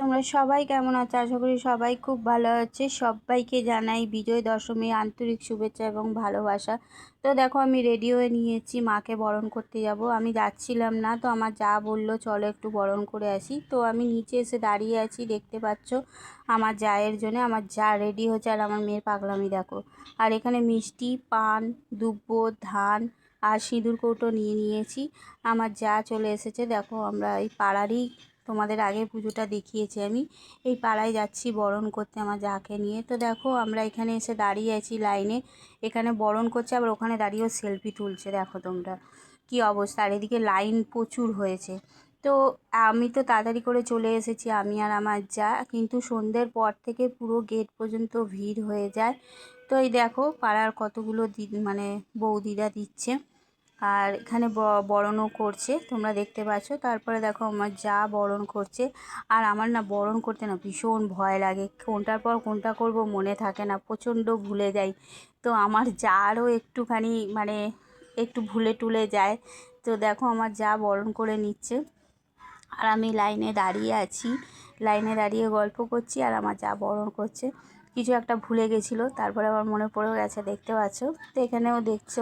তোমরা সবাই কেমন আছো? আশা করি সবাই খুব ভালো আছে। সবাইকে জানাই বিজয় দশমীর আন্তরিক শুভেচ্ছা এবং ভালোবাসা। তো দেখো, আমি রেডি হয়ে নিয়েছি, মাকে বরণ করতে যাব। আমি যাচ্ছিলাম না, তো আমার যা বলল, চলো একটু বরণ করে আসি। তো আমি নিচে এসে দাঁড়িয়ে আছি, দেখতে পাচ্ছ আমার জায়ের জন্য। আমার যা রেডি হচ্ছে আর আমার মেয়ের পাগলামি, দেখো। আর এখানে মিষ্টি, পান, দুব্বো, ধান আর সিঁদুর কৌটো নিয়ে নিয়েছি। আমার যা চলে এসেছে, দেখো, আমরা এই পাড়ারই তোমাদের আগে পুজোটা দেখিয়েছি। আমি এই পাড়ায় যাচ্ছি বরণ করতে আমার যাকে নিয়ে। তো দেখো, আমরা এখানে এসে দাঁড়িয়ে আছি লাইনে। এখানে বরণ করছে, আবার ওখানে দাঁড়িয়েও সেলফি তুলছে। দেখো তোমরা কি অবস্থা। আর এদিকে লাইন প্রচুর হয়েছে। তো আমি তো তাড়াতাড়ি করে চলে এসেছি, আমি আর আমার যা। কিন্তু সন্ধ্যের পর থেকে পুরো গেট পর্যন্ত ভিড় হয়ে যায়। তো এই দেখো, পাড়ার কতগুলো মানে বৌদিরা দিচ্ছে। আর এখানে বরণও করছে, তোমরা দেখতে পাচ্ছ। তারপরে দেখো আমার যা বরণ করছে। আর আমার না বরণ করতে না ভীষণ ভয় লাগে। কোনটার পর কোনটা করব মনে থাকে না, প্রচণ্ড ভুলে যাই। তো আমার যারও একটুখানি মানে একটু ভুলে টুলে যায়। তো দেখো আমার যা বরণ করে নিচ্ছে। আর আমি লাইনে দাঁড়িয়ে আছি, লাইনে দাঁড়িয়ে গল্প করছি আর আমার যা বরণ করছে। কিছু একটা ভুলে গেছিল, তারপরে আবার মনে পড়ে গেছে, দেখতে পাচ্ছ? তো এখানেও দেখছ,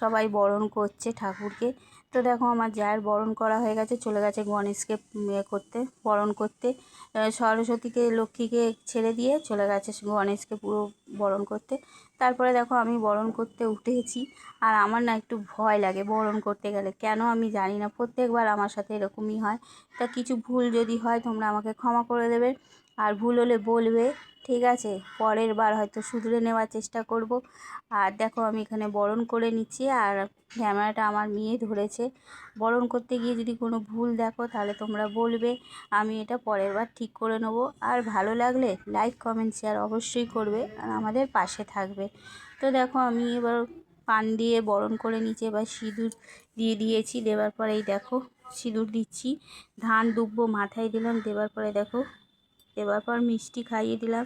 সবাই বরণ করছে ঠাকুরকে। তো দেখো আমার যার বরণ করা হয়ে গেছে, চলে গেছে গণেশকে ইয়ে করতে, বরণ করতে। সরস্বতীকে, লক্ষ্মীকে ছেড়ে দিয়ে চলে গেছে গণেশকে পুরো বরণ করতে। তারপরে দেখো আমি বরণ করতে উঠেছি, আর আমার না একটু ভয় লাগে বরণ করতে গেলে। কেন আমি জানি না, প্রত্যেকবার আমার সাথে এরকমই হয়। তা কিছু ভুল যদি হয়, তোমরা আমাকে ক্ষমা করে দেবে। আর ভুল হলে বলবে, ঠিক আছে? পরের বার হয়তো শুধরে নেওয়ার চেষ্টা করব। আর দেখো, আমি এখানে বরণ করে নিচ্ছি। আর ক্যামেরাটা আমার মেয়ে ধরেছে। বরণ করতে গিয়ে যদি কোনো ভুল দেখো, তাহলে তোমরা বলবে, আমি এটা পরের বার ঠিক করে নেব। আর ভালো লাগলে লাইক কমেন্ট শেয়ার অবশ্যই করবে আর আমাদের পাশে থাকবে। তো দেখো, আমি এবার পান দিয়ে বরণ করে নিচে এবার সিঁদুর দিয়ে দিয়েছি। দেওয়ার পরেই দেখো, সিঁদুর দিচ্ছি। ধান দুব্বো মাথায় দিলাম। দেওয়ার পরে দেখো দেওয়ার পর মিষ্টি খাইয়ে দিলাম।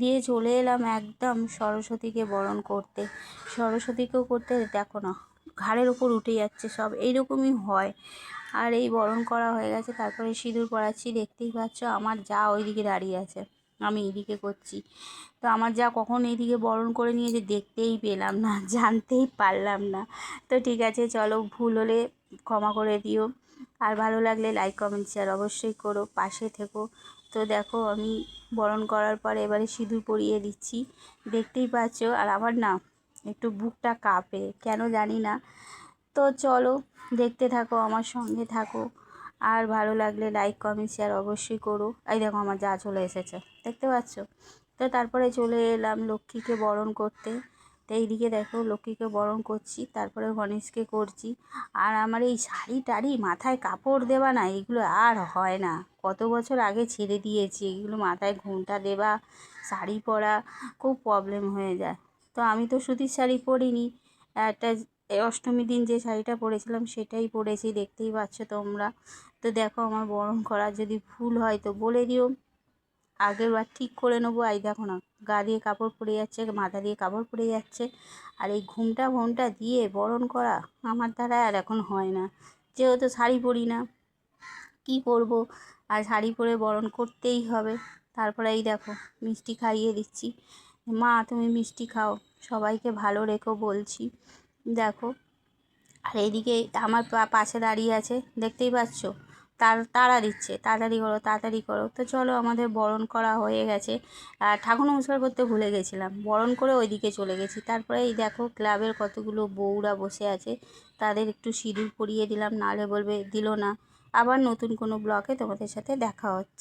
দিয়ে চলে এলাম একদম সরস্বতীকে বরণ করতে। সরস্বতীকেও করতে দেখো না, ঘাড়ের ওপর উঠে যাচ্ছে সব, এইরকমই হয়। আর এই বরণ করা হয়ে গেছে, তারপরে সিঁদুর পড়াচ্ছি দেখতেই পাচ্ছ আমার যা ওইদিকে দাঁড়িয়ে আছে, আমি এইদিকে করছি। তো আমার যা কখন এইদিকে বরণ করে নিয়েছে দেখতেই পেলাম না, জানতেই পারলাম না। তো ঠিক আছে, চলো ভুল হলে ক্ষমা করে দিও। আর ভালো লাগলে লাইক কমেন্ট শেয়ার অবশ্যই করো, পাশে থেকো। তো দেখো আমি বরণ করার পর এবারে সিঁদুর পরিয়ে দিচ্ছি। দেখতেই পাচ্ছ? আর আমার না একটু বুকটা কাঁপে, কেন জানি না। তো চলো, দেখতে থাকো, আমার সঙ্গে থাকো। আর ভালো লাগলে লাইক কমেন্ট শেয়ার অবশ্যই করো। এই দেখো, আমার যা চলে এসেছে, দেখতে পাচ্ছ? তো তারপরে চলে এলাম লক্ষ্মীকে বরণ করতে। তো এইদিকে দেখো লক্ষ্মীকে বরণ করছি, তারপরে গণেশকে করছি। আর আমার এই শাড়ি টাড়ি মাথায় কাপড় দেওয়া না, এগুলো আর হয় না। কত বছর আগে ছেড়ে দিয়েছি, এগুলো মাথায় ঘুমটা দেওয়া, শাড়ি পরা খুব প্রবলেম হয়ে যায়। তো আমি তো সুতির শাড়ি পরিনি, একটা অষ্টমী দিন যে শাড়িটা পরেছিলাম সেটাই পরেছি, দেখতেই পাচ্ছ তোমরা। তো দেখো আমার বরণ করার যদি ভুল হয় তো বলে দিও। আগের বার ঠিক করে নেব। এই দেখো না, গা দিয়ে কাপড় পরে যাচ্ছে, মাথা দিয়ে কাপড় পরে যাচ্ছে। আর এই ঘুমটা ঘুমটা দিয়ে বরণ করা আমার দ্বারা আর এখন হয় না। যেহেতু শাড়ি পরি না, কী করব আর শাড়ি পরে বরণ করতেই হবে। তারপরে এই দেখো, মিষ্টি খাইয়ে দিচ্ছি। মা, তুমি মিষ্টি খাও, সবাইকে ভালো রেখো বলছি। দেখো, আর এইদিকে আমার পাশে দাঁড়িয়ে আছে, দেখতেই পাচ্ছ? তাড়া দিচ্ছে, তাড়াতাড়ি করো তাড়াতাড়ি করো। তো চলো আমাদের বরণ করা হয়ে গেছে। আর ঠাকুর নমস্কার করতে ভুলে গেছিলাম। বরণ করে ওইদিকে চলে গেছি। তারপরে এই দেখো ক্লাবের কতগুলো বউরা বসে আছে। তাদের একটু সিঁদুর পরিয়ে দিলাম। নাহলে বলবে দিল না। আবার নতুন কোনো ব্লকে তোমাদের সাথে দেখা হচ্ছে।